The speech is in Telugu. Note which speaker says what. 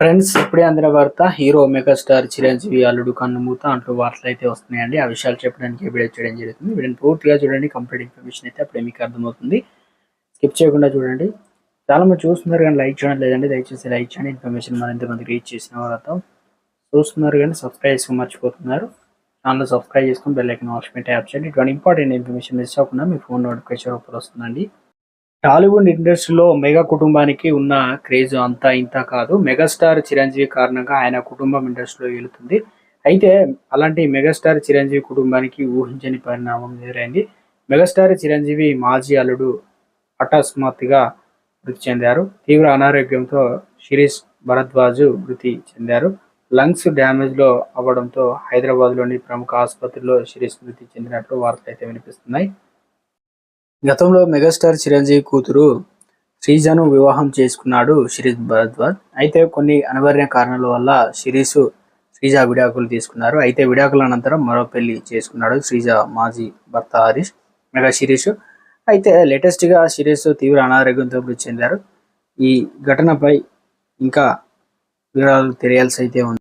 Speaker 1: ఫ్రెండ్స్ ఇప్పుడే అందిన వార్త హీరో మెగాస్టార్ చిరంజీవి అల్లుడు కన్నుమూత అంటూ వార్తలు అయితే వస్తున్నాయండి. ఆ విషయాలు చెప్పడానికి వీడియో చేయడం జరుగుతుంది. వీడియోని పూర్తిగా చూడండి. కంప్లీట్ ఇన్ఫర్మేషన్ అయితే అప్పుడే మీకు అర్థమవుతుంది. స్కిప్ చేయకుండా చూడండి. చాలా మంది చూస్తున్నారు కానీ లైక్ చేయడం లేదండి. దయచేసి లైక్ చేయండి. ఇన్ఫర్మేషన్ మరింత మందికి రీచ్ చేసిన తర్వాత చూస్తున్నారు కానీ సబ్స్క్రైబ్ చేసుకుని మర్చిపోతున్నారు. ఛానల్ సబ్స్క్రైబ్ చేసుకుని బెల్ ఐకన్ ఆప్షన్ ట్యాప్ చేయండి. ఇటువంటి ఇంపార్టెంట్ ఇన్ఫర్మేషన్ మిస్ అవ్వకుండా మీ ఫోన్ నోటిఫికేషన్ రూపంలో వస్తుందండి. టాలీవుడ్ ఇండస్ట్రీలో మెగా కుటుంబానికి ఉన్న క్రేజ్ అంతా ఇంత కాదు. మెగాస్టార్ చిరంజీవి కారణంగా ఆయన కుటుంబం ఇండస్ట్రీలో వెళుతుంది అయితే అలాంటి మెగాస్టార్ చిరంజీవి కుటుంబానికి ఊహించని పరిణామం ఎదురైంది. మెగాస్టార్ చిరంజీవి మాజీ అల్లుడు అకస్మాత్తుగా మృతి చెందారు. తీవ్ర అనారోగ్యంతో శిరీష్ భరద్వాజు మృతి చెందారు. లంగ్స్ డ్యామేజ్లో అవ్వడంతో హైదరాబాద్లోని ప్రముఖ ఆసుపత్రిలో శిరీష్ మృతి చెందినట్లు వార్తలు అయితే వినిపిస్తున్నాయి. గతంలో మెగాస్టార్ చిరంజీవి కూతురు శ్రీజను వివాహం చేసుకున్నాడు శిరీష్ భరద్వాజ్. అయితే కొన్ని అనివార్య కారణాల వల్ల శిరీష్ శ్రీజ విడాకులు తీసుకున్నారు. అయితే విడాకుల అనంతరం మరో పెళ్ళి చేసుకున్నాడు శ్రీజ మాజీ భర్త హరీష్ మెగా శిరీష్. అయితే లేటెస్ట్గా శిరీష్ తీవ్ర అనారోగ్యంతో మృతి చెందారు. ఈ ఘటనపై ఇంకా వివరాలు తెలియాల్సి అయితే ఉంది.